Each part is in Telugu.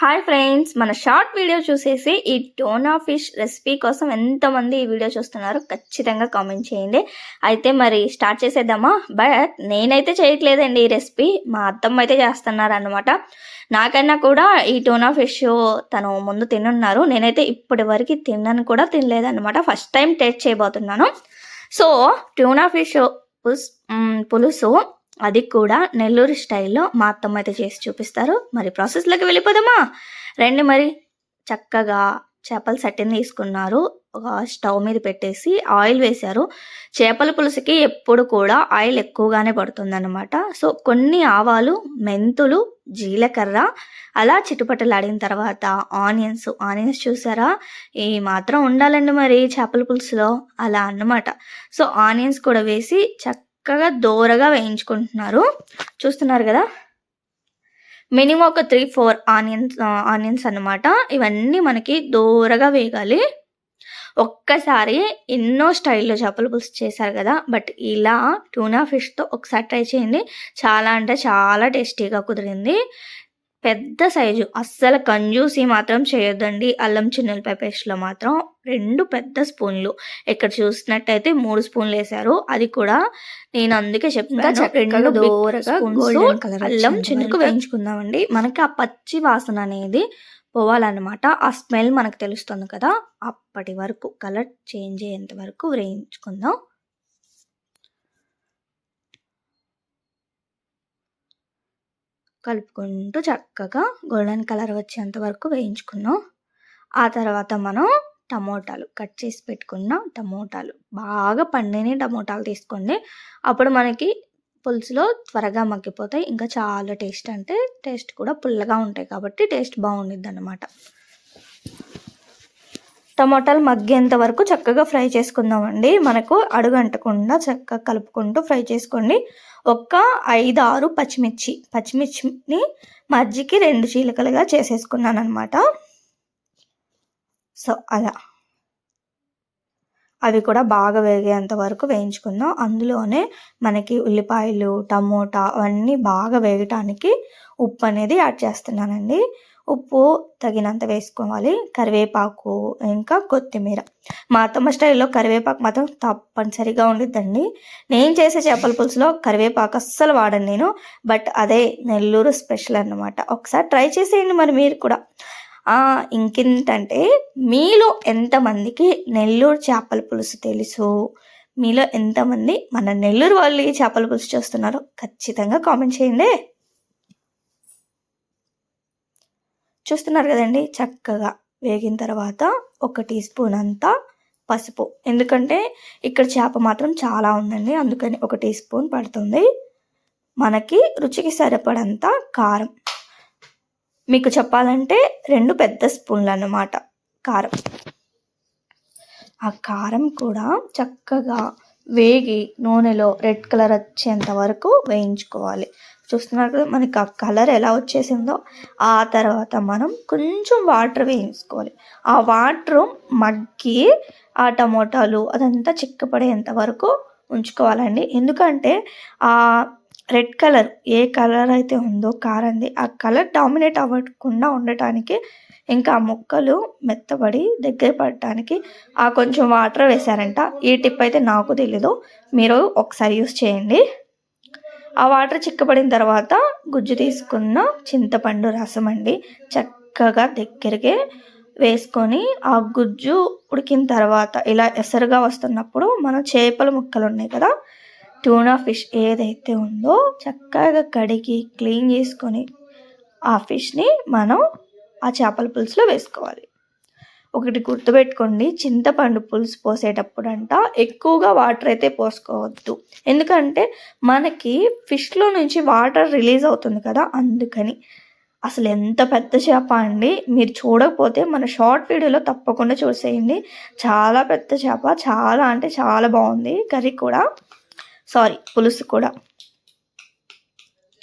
హాయ్ ఫ్రెండ్స్ మన షార్ట్ వీడియో చూసేసి ఈ టోనా ఫిష్ రెసిపీ కోసం ఎంతమంది ఈ వీడియో చూస్తున్నారో ఖచ్చితంగా కామెంట్ చేయండి. అయితే మరి స్టార్ట్ చేసేద్దామా? బట్ నేనైతే చేయట్లేదండి ఈ రెసిపీ. మా అత్తమ్మ అయితే చేస్తున్నారు అనమాట నాకన్నా కూడా ఈ టోనా ఫిష్ తను ముందు తినున్నారు. నేనైతే ఇప్పటి వరకు తిన్నాను కూడా తినలేదన్నమాట. ఫస్ట్ టైం టేస్ట్ చేయబోతున్నాను. సో టోనా ఫిష్ పుస్ పులుసు అది కూడా నెల్లూరు స్టైల్లో మా అత్తమ్మ అయితే చేసి చూపిస్తారు. మరి ప్రాసెస్లోకి వెళ్ళిపోదామా? రండి మరి. చక్కగా చేపల సట్టిని తీసుకున్నారు. ఒక స్టవ్ మీద పెట్టేసి ఆయిల్ వేశారు. చేపల పులుసుకి ఎప్పుడు కూడా ఆయిల్ ఎక్కువగానే పడుతుందన్నమాట. సో కొన్ని ఆవాలు మెంతులు జీలకర్ర అలా చిటుపటలాడిన తర్వాత ఆనియన్స్ ఆనియన్స్ చూసారా? ఈ మాత్రం ఉండాలండి మరి చేపల పులుసులో. అలా అన్నమాట. సో ఆనియన్స్ కూడా వేసి చక్క చక్కగా దోరగా వేయించుకుంటున్నారు. చూస్తున్నారు కదా? మినిమం ఒక త్రీ ఫోర్ ఆనియన్స్ ఆనియన్స్ అన్నమాట. ఇవన్నీ మనకి దూరగా వేగాలి. ఒక్కసారి ఎన్నో స్టైల్లో చేపల పులుసు చేశారు కదా? బట్ ఇలా టూనా ఫిష్తో ఒకసారి ట్రై చేయండి. చాలా అంటే చాలా టేస్టీగా కుదిరింది. పెద్ద సైజు. అస్సలు కంజూసి మాత్రం చేయొద్దండి. అల్లం చిన్నులపాయ పేస్ట్లో మాత్రం రెండు పెద్ద స్పూన్లు. ఇక్కడ చూసినట్టయితే మూడు స్పూన్లు వేశారు. అది కూడా నేను అందుకే చెప్పాను. రెండు దూరగా అల్లం చిన్నుకు వేయించుకుందామండి. మనకి ఆ పచ్చి వాసన అనేది పోవాలన్నమాట. ఆ స్మెల్ మనకు తెలుస్తుంది కదా. అప్పటి వరకు కలర్ చేంజ్ అయ్యేంత వరకు వేయించుకుందాం. కలుపుకుంటూ చక్కగా గోల్డెన్ కలర్ వచ్చేంత వరకు వేయించుకున్నాం. ఆ తర్వాత మనం టమోటాలు కట్ చేసి పెట్టుకున్న టమోటాలు. బాగా పండిన టమోటాలు తీసుకోండి. అప్పుడు మనకి పులుసులో త్వరగా మగ్గిపోతాయి. ఇంకా చాలా టేస్ట్ అంటే టేస్ట్ కూడా పుల్లగా ఉంటాయి కాబట్టి టేస్ట్ బాగుండిద్ది అన్నమాట టమోటాలు మగ్గేంత వరకు చక్కగా ఫ్రై చేసుకుందామండి. మనకు అడుగంటకుండా చక్కగా కలుపుకుంటూ ఫ్రై చేసుకోండి. ఒక్క ఐదు ఆరు పచ్చిమిర్చి. పచ్చిమిర్చిని మజ్జికి రెండు చీలకలుగా చేసేసుకున్నాను అనమాట సో అలా. అవి కూడా బాగా వేగేంత వరకు వేయించుకుందాం. అందులోనే మనకి ఉల్లిపాయలు టమోటా అవన్నీ బాగా వేగటానికి ఉప్పు అనేది యాడ్ చేస్తున్నానండి. ఉప్పు తగినంత వేసుకోవాలి. కరివేపాకు ఇంకా కొత్తిమీర. మా అత్తమ్మ స్టైల్లో కరివేపాకు మాత్రం తప్పనిసరిగా ఉండిద్దండి. నేను చేసే చేపల పులుసులో కరివేపాకు అస్సలు వాడను నేను. బట్ అదే నెల్లూరు స్పెషల్ అన్నమాట. ఒకసారి ట్రై చేసేయండి మరి మీరు కూడా. ఇంకేంటంటే మీలో ఎంతమందికి నెల్లూరు చేపల పులుసు తెలుసు? మీలో ఎంతమంది మన నెల్లూరు వాళ్ళు ఈ చేపల పులుసు చేస్తున్నారో ఖచ్చితంగా కామెంట్ చేయండి. చూస్తున్నారు కదండి చక్కగా వేగిన తర్వాత ఒక టీ స్పూన్ అంతా పసుపు. ఎందుకంటే ఇక్కడ చేప మాత్రం చాలా ఉందండి అందుకని ఒక టీ స్పూన్ పడుతుంది. మనకి రుచికి సరిపడంత కారం. మీకు చెప్పాలంటే రెండు పెద్ద స్పూన్లు అన్నమాట కారం. ఆ కారం కూడా చక్కగా వేగి నూనెలో రెడ్ కలర్ వచ్చేంత వరకు వేయించుకోవాలి. చూస్తున్నారు కదా మనకి ఆ కలర్ ఎలా వచ్చేసిందో? ఆ తర్వాత మనం కొంచెం వాటర్ వేయించుకోవాలి. ఆ వాటర్ మగ్గి ఆ టమోటాలు అదంతా చిక్కపడేంత వరకు ఉంచుకోవాలండి. ఎందుకంటే ఆ రెడ్ కలర్ ఏ కలర్ అయితే ఉందో కారంది ఆ కలర్ డామినేట్ అవ్వకుండా ఉండటానికి ఇంకా ఆ ముక్కలు మెత్తబడి దగ్గర పడటానికి ఆ కొంచెం వాటర్ వేశారంట. ఈ టిప్ అయితే నాకు తెలీదు. మీరు ఒకసారి యూస్ చేయండి. ఆ వాటర్ చిక్కబడిన తర్వాత గుజ్జు తీసుకున్న చింతపండు రసం అండి. చక్కగా దగ్గరికి వేసుకొని ఆ గుజ్జు ఉడికిన తర్వాత ఇలా ఎసరుగా వస్తున్నప్పుడు మనం చేపల ముక్కలు ఉన్నాయి కదా ట్యూనా ఫిష్ ఏదైతే ఉందో చక్కగా కడిగి క్లీన్ చేసుకొని ఆ ఫిష్ని మనం ఆ చేపల పులుసులో వేసుకోవాలి. ఒకటి గుర్తుపెట్టుకోండి చింతపండు పులుసు పోసేటప్పుడు అంట ఎక్కువగా వాటర్ అయితే పోసుకోవద్దు. ఎందుకంటే మనకి ఫిష్లో నుంచి వాటర్ రిలీజ్ అవుతుంది కదా అందుకని. అసలు ఎంత పెద్ద చేప అండి మీరు చూడకపోతే మన షార్ట్ వీడియోలో తప్పకుండా చూసేయండి. చాలా పెద్ద చేప చాలా అంటే చాలా బాగుంది. కర్రీ కూడా సారీ పులుసు కూడా.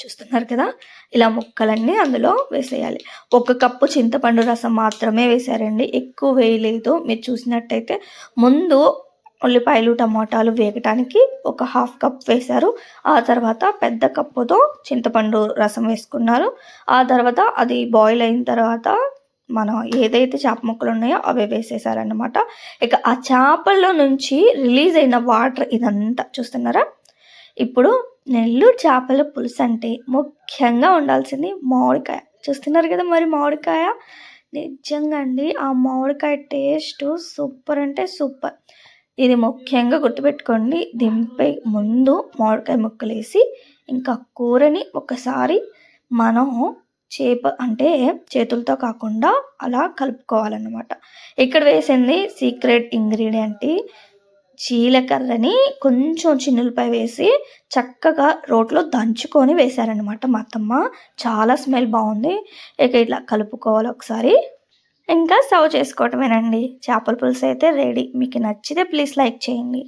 చూస్తున్నారు కదా? ఇలా ముక్కలన్నీ అందులో వేసేయాలి. ఒక కప్పు చింతపండు రసం మాత్రమే వేశారండి ఎక్కువ వేయలేదు. మీరు చూసినట్టయితే ముందు ఉల్లిపాయలు టమాటాలు వేగటానికి ఒక హాఫ్ కప్ వేశారు. ఆ తర్వాత పెద్ద కప్పుతో చింతపండు రసం వేసుకున్నారు. ఆ తర్వాత అది బాయిల్ అయిన తర్వాత మనం ఏదైతే చేప ముక్కలు ఉన్నాయో అవి వేసేసారనమాట ఇక ఆ చేపల్లో నుంచి రిలీజ్ అయిన వాటర్ ఇదంతా చూస్తున్నారా? ఇప్పుడు నెల్లూరు చేపల పులుసు అంటే ముఖ్యంగా ఉండాల్సింది మామిడికాయ. చూస్తున్నారు కదా మరి మామిడికాయ? నిజంగా అండి ఆ మామిడికాయ టేస్ట్ సూపర్ అంటే సూపర్. ఇది ముఖ్యంగా గుర్తుపెట్టుకోండి దింపే ముందు మామిడికాయ ముక్కలు వేసి ఇంకా కూరని ఒకసారి మనం చేప అంటే చేతులతో కాకుండా అలా కలుపుకోవాలన్నమాట. ఇక్కడ వేసింది సీక్రెట్ ఇంగ్రీడియంట్ జీలకర్రని కొంచెం చిన్నులపై వేసి చక్కగా రోట్లో దంచుకొని వేశారనమాట మా అత్తమ్మ. చాలా స్మెల్ బాగుంది. ఇక ఇట్లా కలుపుకోవాలి ఒకసారి. ఇంకా సర్వ్ చేసుకోవటమేనండి. చేపల పులుసు అయితే రెడీ మీకు నచ్చితే ప్లీజ్ లైక్ చేయండి.